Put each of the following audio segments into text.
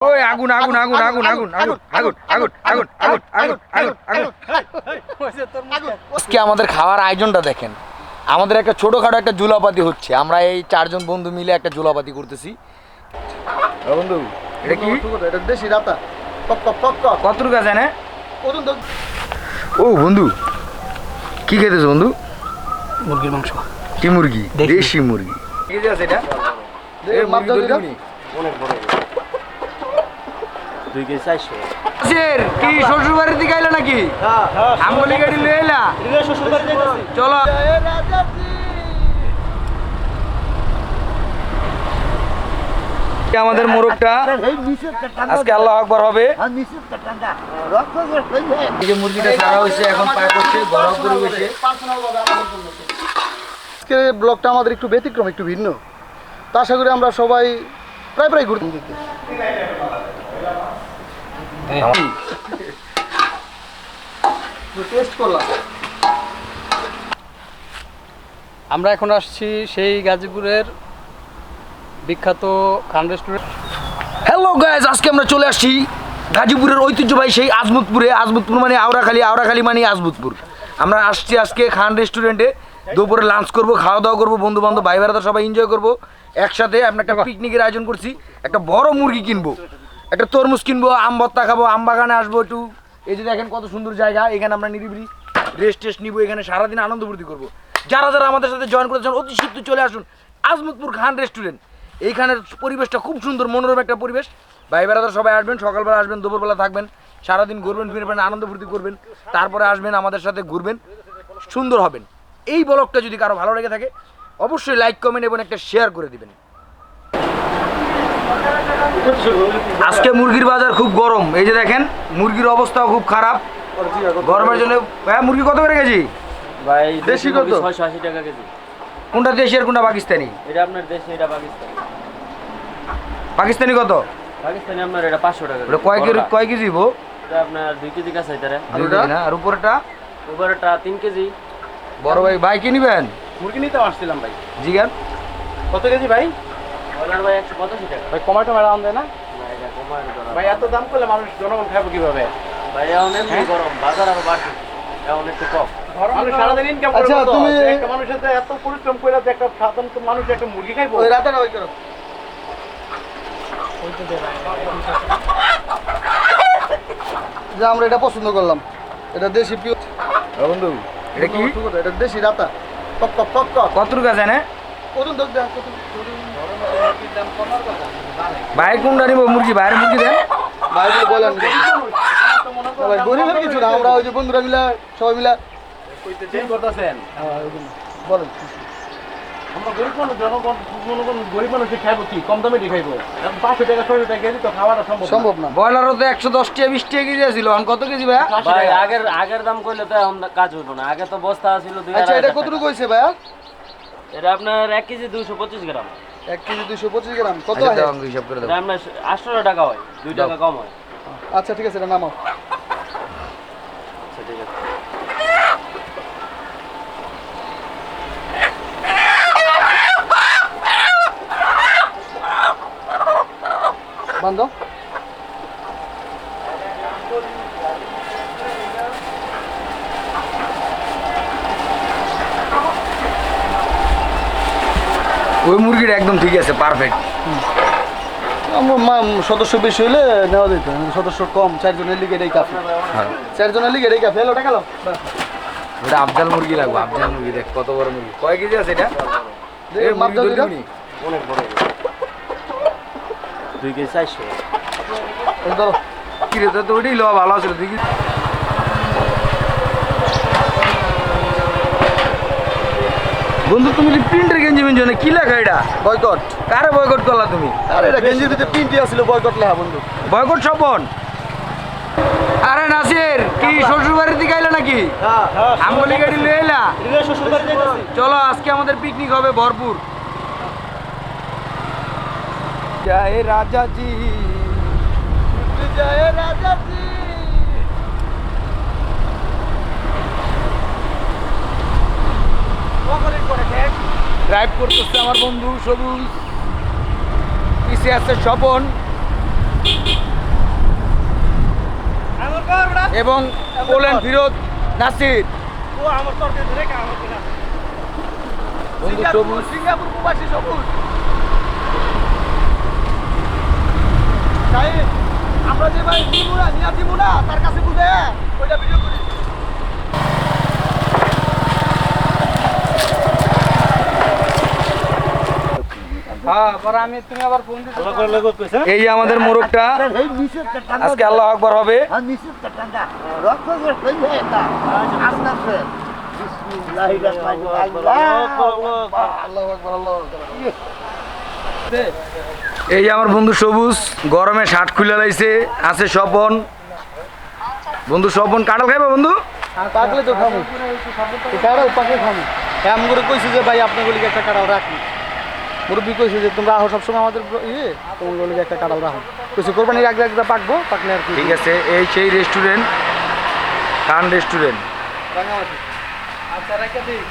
ওই আগুন আগুন আগুন আগুন আগুন আগুন আগুন আগুন আগুন আগুন আগুন আগুন আগুন আজকে আমাদের খাওয়ার আয়োজনটা দেখেন আমাদের একটা ছোটখাটো একটা জুলাপাতি হচ্ছে আমরা এই চারজন বন্ধু মিলে একটা জুলাপাতি করতেছি বন্ধু এটা কি এটা দেশি রাতা কত টাকা জানে ও বন্ধু কি খেতেছো বন্ধু মুরগির মাংস কি মুরগি দেশি। মুরগি কি আছে এটা? অনেক বড় দুই কেজি চারশো। কি শ্বশুর বাড়ির দিকে আইলা নাকি? আমগলি গাড়ি লয়ে এলা চলো। আমাদের মোরগটা। আজকে আল্লাহ আকবর হবে। যে মুরগিটা ছাড়া হয়েছে এখন পায় করছে গরম পরিবেশে আজকে ব্লগটা আমাদের একটু ব্যতিক্রম একটু ভিন্ন। তা আশা করি আমরা সবাই প্রায় প্রায় ঘুরতে দিতে আমরা এখন আসছি সেই গাজীপুরের বিখ্যাত খান রেস্টুরেন্ট হ্যালো গাইজ আজকে আমরা চলে আসছি গাজীপুরের ঐতিহ্যবাহী সেই আজমতপুরে আজমতপুর মানে আওড়াখালী আওড়াখালী মানে আজমতপুর। আমরা আসছি আজকে খান রেস্টুরেন্টে দুপুরে লাঞ্চ করব খাওয়া দাওয়া করব বন্ধু বান্ধব ভাই বেড়াতে সবাই এনজয় করব। একসাথে আমরা একটা পিকনিকের আয়োজন করছি একটা বড় মুরগি কিনবো। একটা তরমুজ কিনবো, আম ভর্তা খাব, আম বাগানে আসব একটু। এই যে দেখেন কত সুন্দর জায়গা, এখানে আমরা নিরিবিলি রেস্ট টেস্ট নিবো, এখানে সারাদিন আনন্দ ফুর্তি করব। যারা যারা আমাদের সাথে জয়েন করেছেন, অতি শীঘ্র চলে আসুন আজমতপুর খান রেস্টুরেন্ট এইখানের পরিবেশটা খুব সুন্দর, মনোরম একটা পরিবেশ। ভাই বেড়াদার সবাই আসবেন, সকালবেলা আসবেন, দুপুরবেলা থাকবেন। সারাদিন ঘুরবেন, ফিরবেন, আনন্দ ফুর্তি করবেন। তারপরে আসবেন, আমাদের সাথে ঘুরবেন, সুন্দর হবেন। এই ব্লগটা যদি কারও ভালো লেগে থাকে, অবশ্যই লাইক কমেন্ট এবং একটা শেয়ার করে দিবেন। আজকে মুরগির বাজার খুব গরম। এই যে দেখেন মুরগির অবস্থাও খুব খারাপ। গরমের জন্য হ্যাঁ মুরগি কত করে কেজি? ভাই দেশি কত? ছয়শো আশি টাকা কেজি। কোনটা দেশি আর কোনটা পাকিস্তানি? এটা আপনার দেশি এটা পাকিস্তানি। পাকিস্তানি কত? পাকিস্তানি আপনার এটা পাঁচশো টাকা ওটা কয় কেজি কয় কেজি বো এটা আপনার দুই কেজি কাছে না আর উপরেটা উপরেটা তিন কেজি। বড় ভাই ভাই কি নিবেন? মুরগি নিতে আসছিলাম ভাই। জিগান। কত কেজি ভাই? ভাই কমাটো ম্যাডাম দেয় না? ভাই এত দাম করলে মানুষ জনগণ খাবে কীভাবে? ভাই এখন এমনি গরম বাজার আরও বাড়ছে কম। আচ্ছা, কত? তুমি- যে একটা মানুষের যে এত পরিশ্রম করে যে একটা সাধারণ মানুষ একটা মুরগি খাইবো? ওই রাতাটা ওই করো? যে আমরা এটা পছন্দ করলাম। এটা দেশি পিও বন্ধু। এটা কি? এটা দেশি রাতা। কক কক কক কত টাকা জানে? ওজন তো দেখ কত ভাই কোনটা নিব? মুরগি বাইরের মুরগি দেন। ভাই বলে বলেন। ভাই গরিবের কিছু না আমরা ওই যে বন্ধুরা মিলা সবাই মিলা। করতেছেন। বলেন। আমরা গরিব মানুষ জনগণ জনগণ গরিব মানুষ খাইবো কি? কম দামে খাইবো? পাঁচশো টাকা ছয়শো টাকা কেজি তো খাওয়াটা সম্ভব না। সম্ভব না। ব্রয়লারও তো একশো দশ টাকা বিশ টাকা কেজি ছিল এখন কত কেজি ভাই ভাই আগের আগের দাম করলে তো এখন কাজ হইব না। আগে তো বস্তা ছিল আচ্ছা এটা। কতটুকু হয়েছে ভাইয়া? এটা আপনার এক কেজি দুইশো পঁচিশ গ্রাম। এক কেজি দুইশো পঁচিশ গ্রাম কত আচ্ছা, হয়? দাও, হিসাব করে দাও। আটশো টাকা হয় দুই টাকা কম হয়। আচ্ছা ঠিক আছে এটা নামাও। আচ্ছা ঠিক আছে। বান্ধ ওই মুরগিটা একদম ঠিক আছে পারফেক্ট সদস্য বেশি হইলে নেওয়া যেত সদস্য কম চারজনের লিগে এটাই কাফি। হ্যাঁ। চারজনের লিগে এটাই কাফি এলো টাকা লো ওটা আফজাল মুরগি লাগবে আফজাল মুরগি দেখ কত বড় মুরগি। কয় কেজি আছে এটা? অনেক বড়। দুই কেজি চারশো। ধরো। কি রে তো ওইটাই লওয়া ভালো আছে দেখি। বন্ধু তুমি প্রিন্টের গেঞ্জি মিঞ্জ না কি লেখা এটা? বয়কট। কারে বয়কট করলা তুমি? আরে এটা গেঞ্জির ভিতরে তিনটি আছিল বয়কট লেখা বন্ধু। বয়কট স্বপন? আরে নাসির কি শ্বশুর বাড়ির দিকে আইলা নাকি? আমগলি গাড়ি লয়ে এলা চলো আজকে আমাদের পিকনিক হবে ভরপুর। জয় রাজাজি। জয় রাজাজি। ড্রাইভ করতেছে আমার বন্ধু সবুজ পিছিয়ে আছে স্বপন। এবং পোলেন ফিরোজ নাসির। বন্ধু সবুজ। সিঙ্গাপুর প্রবাসী সবুজ। তাই আমরা যে ভাই দিব না নিয়া দিব না তার কাছে বুঝে ওইটা ভিডিও করি হ্যাঁ পরে আমি তুমি আবার ফোন দিতে এই যে আমাদের মোরগটা আজকে আল্লাহ আকবর হবে। এই যে আমার বন্ধু সবুজ গরমে শার্ট খুলে লাইছে আছে স্বপন। বন্ধু স্বপন কাঁঠাল খাইবা বন্ধু? পাকলে তো খামু কাড়াও পাকে খামু এমন করে কইছি যে ভাই আপনার গলিকে একটা কাড়াও রাখি। মুরব্বী কইছে যে তোমরা আহো সবসময় আমাদের ইয়ে তোমার গলিকে একটা কাড়াও রাখো কইছে কোরবানির আগে একটা পাকবো পাকলে আর কি ঠিক আছে এই সেই রেস্টুরেন্ট খান রেস্টুরেন্ট আচ্ছা রেখে দিই।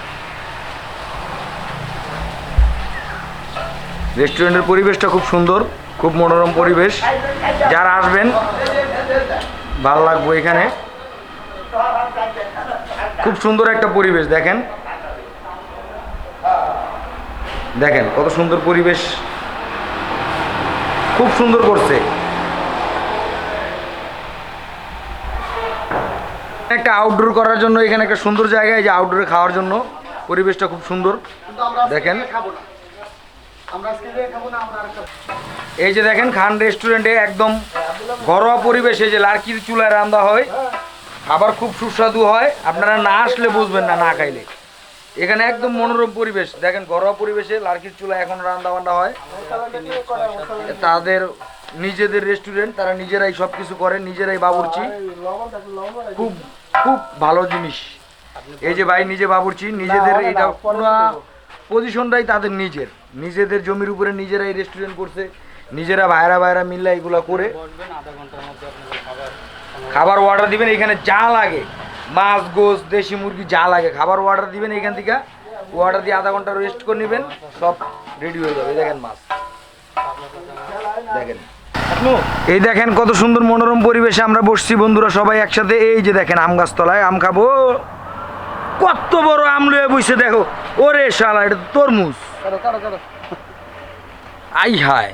রেস্টুরেন্টের পরিবেশটা খুব সুন্দর খুব মনোরম পরিবেশ। যারা আসবেন ভালো লাগবে এখানে। খুব সুন্দর একটা পরিবেশ দেখেন। দেখেন কত সুন্দর পরিবেশ। খুব সুন্দর করছে। একটা আউটডোর করার জন্য এখানে একটা সুন্দর জায়গা এই যে আউটডোরে খাওয়ার জন্য পরিবেশটা খুব সুন্দর। দেখেন। এই যে দেখেন খান রেস্টুরেন্টে একদম ঘরোয়া পরিবেশে যে লার্কির চুলায় রান্না হয়। খাবার খুব সুস্বাদু হয়। আপনারা না আসলে বুঝবেন না না খাইলে। এখানে একদম মনোরম পরিবেশ। দেখেন ঘরোয়া পরিবেশে লার্কির চুলা এখন রান্না বান্না হয়। তাদের নিজেদের রেস্টুরেন্ট তারা নিজেরাই সব কিছু করে নিজেরাই বাবুর্চি। খুব খুব ভালো জিনিস। এই যে ভাই নিজে বাবুর্চি নিজেদের এটা পুরো পজিশনটাই তাদের নিজের। নিজেদের জমির উপরে নিজেরাই রেস্টুরেন্ট করছে নিজেরা ভাইরা ভাইরা মিল্লা এগুলা করে। বসবেন আধা ঘণ্টার মধ্যে আপনাদের খাবার খাবার অর্ডার দিবেন এখানে যা লাগে। মাছ গোস দেশি মুরগি যা লাগে। খাবার অর্ডার দিবেন এখান থেকে। অর্ডার দিয়ে আধা ঘণ্টা রেস্ট করে নেবেন সব রেডি হয়ে যাবে। দেখেন মাছ। দেখেন। এই দেখেন কত সুন্দর মনোরম পরিবেশে আমরা বসছি বন্ধুরা সবাই একসাথে। এই যে দেখেন আম গাছতলায় আম খাব। কত বড় আম লয়ে বসে দেখো। ওরে শালা এটা তরমুজ। আই হায়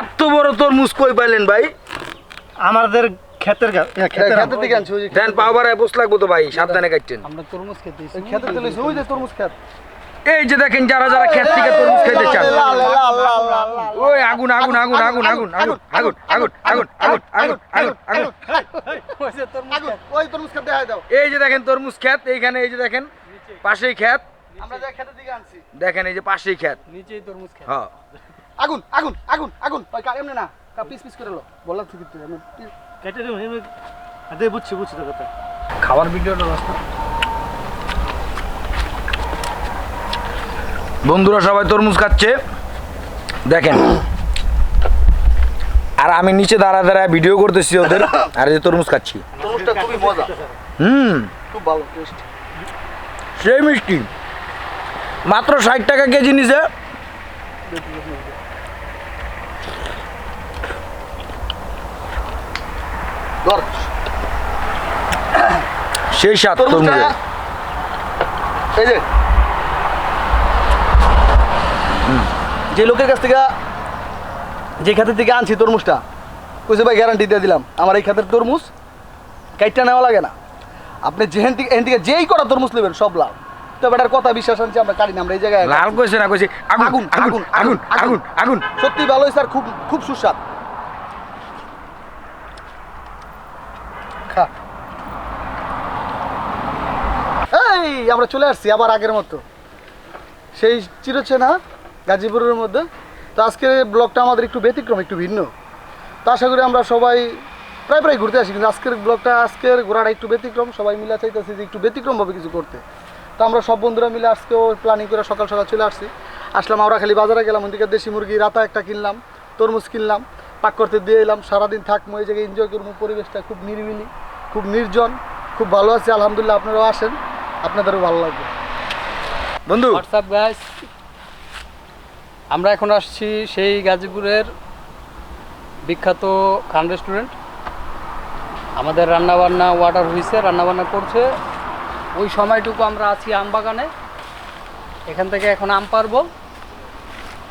এত বড় তরমুজ কই পাইলেন ভাই? আমাদের ক্ষেতের খেতে থেকে আনছি ওই দেন পাওয়ার বস লাগবো তো ভাই সাবধানে কাটছেন আমরা তরমুজ খেতে ওই তো লইছে ওই যে তরমুজ খেত এই যে দেখেন যারা যারা ক্ষেত থেকে তরমুজ খাইতে চান ওই আগুন আগুন আগুন আগুন আগুন আগুন আগুন আগুন আগুন আগুন আগুন আগুন আগুন আগুন, ওই তরমুজ খেত দেখাই দাও এই যে দেখেন তরমুজ ক্ষেত এইখানে এই যে দেখেন পাশেই ক্ষেত আমরা যে খেতে দিকে আনছি দেখেন এই যে পাশেই ক্ষেত নিচেই তরমুজ খেতে হ্যাঁ আগুন আগুন আগুন আগুন ওই কা এমনি না পিস পিস করে লো বললাম ঠিক আমি কেটে আদে বুঝছি বুঝছি তো কথা। খাবার ভিডিওটা রাস্তা। বন্ধুরা সবাই তরমুজ খাচ্ছে। দেখেন। আর আমি নিচে দাঁড়া দাঁড়ায় ভিডিও করতেছি ওদের। আর এই যে তরমুজ খাচ্ছি। তরমুজটা খুবই মজা। হুম। খুব ভালো টেস্ট সেই মিষ্টি। মাত্র ষাট টাকা কেজি নিছে। ধর। সেই স্বাদ তরমুজটা এই যে। যে লোকের কাছ থেকে যে খাতের থেকে আনছি তরমুজটা কইছে ভাই গ্যারান্টি দিয়ে দিলাম। আমার এই খাতের তরমুজ কাইটটা নেওয়া লাগে না। আপনি যেহেন থেকে এখান থেকে যেই করা তরমুজ নেবেন সব লাভ তো বেটার কথা বিশ্বাস আনছি আমরা কাটি না আমরা এই জায়গায় লাল কইছে না কইছে? আগুন আগুন আগুন আগুন আগুন সত্যি ভালো স্যার খুব খুব সুস্বাদ। খা। এই, আমরা চলে আসছি আবার আগের মতো। সেই চিরচেনা গাজীপুরের মধ্যে। তো আজকের ব্লগটা আমাদের একটু ব্যতিক্রম, একটু ভিন্ন। তো আশা করি আমরা সবাই প্রায় প্রায় ঘুরতে আসি, কিন্তু আজকের ব্লগটা, আজকের ঘোরাটা একটু ব্যতিক্রম। সবাই মিলে চাইতেছি যে একটু ব্যতিক্রমভাবে কিছু করতে। তো আমরা সব বন্ধুরা মিলে আজকেও প্ল্যানিং করে সকাল সকাল চলে আসছি। আসলাম আমরা খালি বাজারে গেলাম, ওদিকে দেশি মুরগি, রাতা একটা কিনলাম, তরমুজ কিনলাম। পাক করতে দিয়ে এলাম, সারাদিন থাকব এই জায়গায় এনজয় করব। পরিবেশটা খুব নিরিবিলি, খুব নির্জন, খুব ভালো আছে, আলহামদুলিল্লাহ, আপনারাও আসেন, আপনাদেরও ভালো লাগবে। বন্ধু। হোয়াটসঅ্যাপ গাইস আমরা এখন আসছি সেই গাজীপুরের বিখ্যাত খান রেস্টুরেন্ট আমাদের রান্নাবান্না ওয়াটার হয়েছে রান্নাবান্না করছে। ওই সময়টুকু আমরা আছি আম বাগানে এখান থেকে এখন আম পারব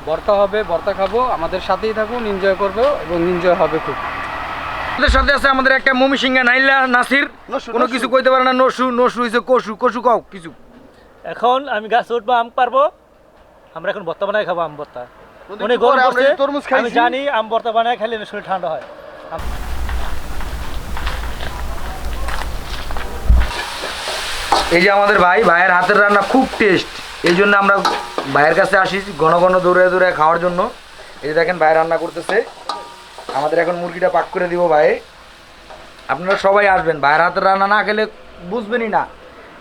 ভর্তা হবে ভর্তা খাব আমাদের সাথেই থাকুন এনজয় করব এবং এনজয় হবে খুব। আমাদের সাথে আছে আমাদের একটা মমি সিংহা নাইলা নাসির। নসু, কোনো কিছু কইতে পারে না নসু নসু হইছে কসু কসু কাও কিছু। এখন আমি গাছে উঠবো আম পারব। আমরা এখন ভর্তা বানায় খাব আম ভর্তা। বন্ধু, অনেক গরম পড়ছে। আমি জানি আম ভর্তা বানায় খাইলে শরীর ঠান্ডা হয়। এই যে আমাদের ভাই ভাইয়ের হাতের রান্না খুব টেস্ট এই জন্য আমরা ভাইয়ের কাছে আসি ঘন ঘন দৌড়ে দৌড়ে খাওয়ার জন্য। এই যে দেখেন ভাই রান্না করতেছে। আমাদের এখন মুরগিটা পাক করে দিব ভাই। আপনারা সবাই আসবেন। ভাইয়ের হাতের রান্না না খেলে বুঝবেনই না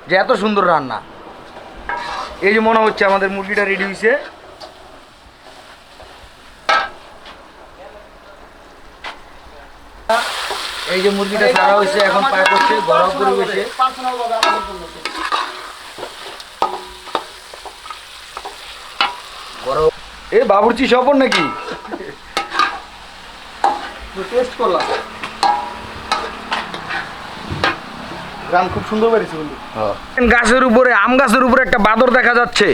যে এত সুন্দর রান্না। এই যে মনে হচ্ছে আমাদের মুরগিটা রেডি হয়েছে এই যে মুরগিটা ছাড়া হয়েছে এখন পাক হচ্ছে গরম পরিবেশে পার্সোনালভাবে আমাদের জন্য বড় এ বাবুর্চি স্বপন নাকি? টেস্ট করলাম। গান খুব সুন্দর বেরিয়েছে বন্ধু। গাছের উপরে আম গাছের উপরে একটা বাদর দেখা যাচ্ছে।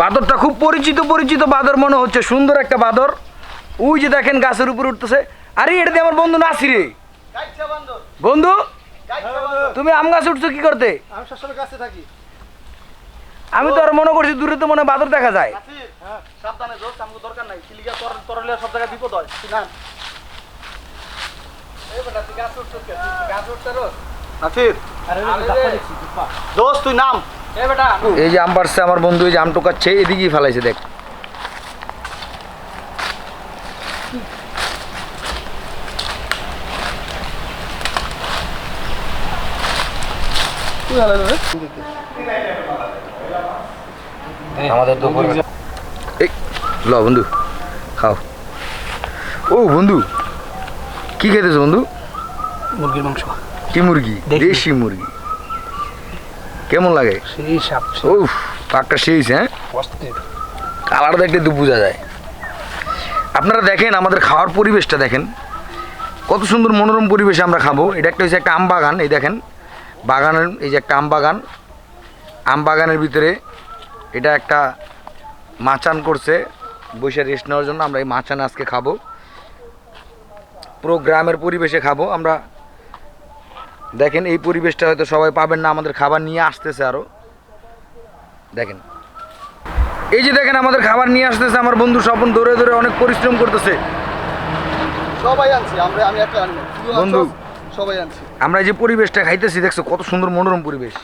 বাদরটা খুব পরিচিত পরিচিত বাদর মনে হচ্ছে সুন্দর একটা বাদর। ওই যে দেখেন গাছের উপরে উঠতেছে। আরে এটা দিয়ে আমার বন্ধু নাসিরে বন্ধু। তুমি আম গাছে উঠছো কি করতে? আমি সবসময় কাছে থাকি। আমি তো আর মনে করছি দূরে তো মনে হয় বাদর দেখা যায়। হ্যাঁ সাবধানে দোষ আমাকে দরকার নাই। চিলিকা তর তরলে সব জায়গায় বিপদ হয়। তুই না নাসির। দোস্ত তুই নাম। এই যে আম পারছে আমার বন্ধু এই যে আম টোকাচ্ছে এদিকেই ফেলাইছে দেখ। তুই ভালো রে। আমাদের দুপুর এই ল বন্ধু খাও। ও বন্ধু কি খেতেছো বন্ধু? মুরগির মাংস। কি মুরগি? দেশি। মুরগি। কেমন লাগে? ও পাকটা সেই হ্যাঁ? কালার দেখলে তো বোঝা যায়। আপনারা দেখেন আমাদের খাওয়ার পরিবেশটা দেখেন। কত সুন্দর মনোরম পরিবেশে আমরা খাব। এটা একটা হচ্ছে একটা আম বাগান এই দেখেন। বাগানের এই যে একটা আম বাগান আম বাগানের ভিতরে এটা একটা মাচান করছে বসে রেস্ট নেওয়ার জন্য আমরা এই মাচান আজকে খাব। পুরো গ্রামের পরিবেশে খাব। আমরা দেখেন এই পরিবেশটা হয়তো সবাই পাবেন না আমাদের খাবার নিয়ে আসতেছে আরও দেখেন। এই যে দেখেন আমাদের খাবার নিয়ে আসতেছে আমার বন্ধু স্বপন দৌড়ে দৌড়ে অনেক পরিশ্রম করতেছে। সবাই আনছি আমরা আমি একটা আনি বন্ধু। সবাই আনছি। আমরা যে পরিবেশটা খাইতেছি দেখছ কত সুন্দর মনোরম পরিবেশ।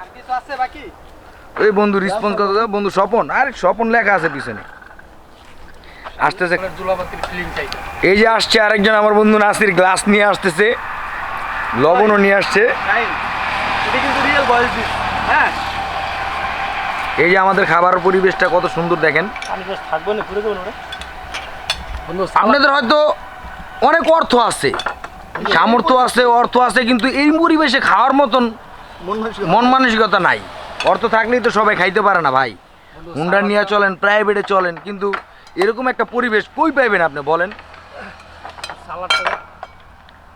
আর কিছু আছে বাকি? এই বন্ধু রেসপন্স কত বন্ধু স্বপন আর স্বপন লেখা আছে পিছনে। আসতেছে। এই যে আসছে আরেকজন আমার বন্ধু নাসির গ্লাস নিয়ে আসতেছে। লবণও নিয়ে আসছে। হ্যাঁ? এই যে আমাদের খাবার পরিবেশটা কত সুন্দর দেখেন। আপনাদের হয়তো অনেক অর্থ আছে। সামর্থ্য আছে অর্থ আছে কিন্তু এই পরিবেশে খাওয়ার মতন মন মানসিকতা নাই। অর্থ থাকলেই তো সবাই খাইতে পারে না ভাই। হুন্ডা নিয়ে চলেন প্রাইভেটে চলেন কিন্তু এরকম একটা পরিবেশ কই পাইবেন আপনি বলেন?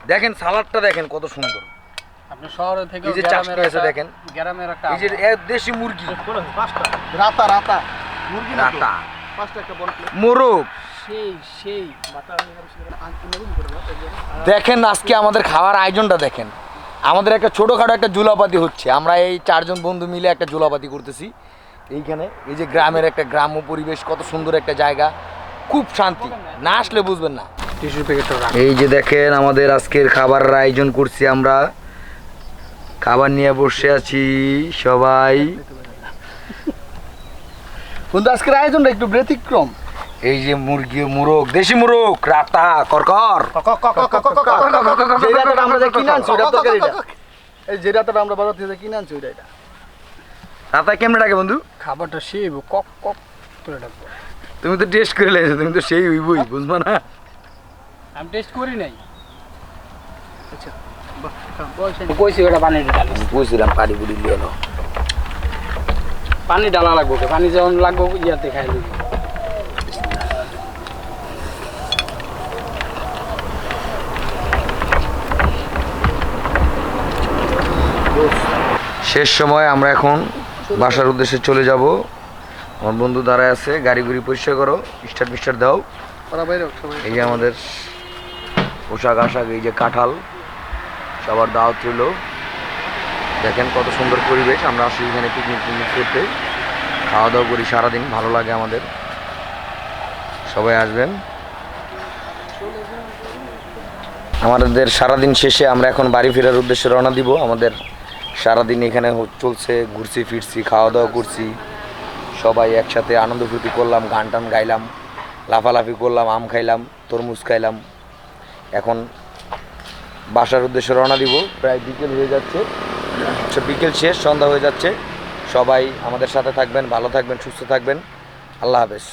দেখেন সালাডটা দেখেন কত সুন্দর। আপনি শহরে থেকে এই যে চাষটা আছে দেখেন। গ্রামের একটা এই যে দেশি মুরগি। রাতা রাতা। মুরগি রাতা। মোরগ। দেখেন আজকে আমাদের খাওয়ার আয়োজনটা দেখেন। আমাদের একটা ছোটোখাটো একটা জুলাপাতি হচ্ছে। আমরা এই চারজন বন্ধু মিলে একটা জুলাপাতি করতেছি। এইখানে এই যে গ্রামের একটা গ্রাম্য পরিবেশ কত সুন্দর একটা জায়গা। খুব শান্তি। না আসলে বুঝবেন না। টিস্যু এই যে দেখেন আমাদের আজকের খাবারের আয়োজন করছি আমরা। খাবার নিয়ে বসে আছি সবাই। বন্ধু আজকের আয়োজনটা একটু ব্যতিক্রম। এই যে মুরগি মুরগ দেশি মুরগ রাতা করকর যে রাতাটা আমরা যে কিনে আনছি ওটা তরকারিটা এই যে রাতাটা আমরা বাজার থেকে কিনে আনছি ওইটা এটা রাতা কেমনে ডাকে বন্ধু খাবারটা সেই কক কক করে ডাকবো তুমি তো টেস্ট করে লেছো তুমি তো সেই হইবই বুঝবা না আমি টেস্ট করি নাই আচ্ছা কইছি ওটা পানি পানি বুড়ি লিয়ে এলো পানি ডালা লাগবো কে? পানি যখন লাগবো ইয়াতে খাই দিবি শেষ সময় আমরা এখন বাসার উদ্দেশ্যে চলে যাব। আমার বন্ধু দাঁড়ায় আছে, গাড়ি গুড়ি পরিষ্কার করো স্টার্ট মিস্টার দাও। এই যে আমাদের পোশাক আশাক, এই যে কাঁঠাল, সবার দাওয়াত রইল। দেখেন কত সুন্দর পরিবেশ, আমরা আসি এখানে পিকনিক টিকনিক করতে। খাওয়া দাওয়া করি সারাদিন, ভালো লাগে আমাদের। সবাই আসবেন। আমাদের সারাদিন শেষে আমরা এখন বাড়ি ফেরার উদ্দেশ্যে রওনা দিব। আমাদের সারাদিন এখানে চলছে ঘুরছি ফিরছি খাওয়া দাওয়া করছি। সবাই একসাথে আনন্দ ফুর্তি করলাম গান টান গাইলাম লাফালাফি করলাম আম খাইলাম তরমুজ খাইলাম। এখন বাসার উদ্দেশ্যে রওনা দিব। প্রায় বিকেল হয়ে যাচ্ছে। আচ্ছা, বিকেল শেষ সন্ধ্যা হয়ে যাচ্ছে। সবাই আমাদের সাথে থাকবেন ভালো থাকবেন সুস্থ থাকবেন। আল্লাহ হাফেজ।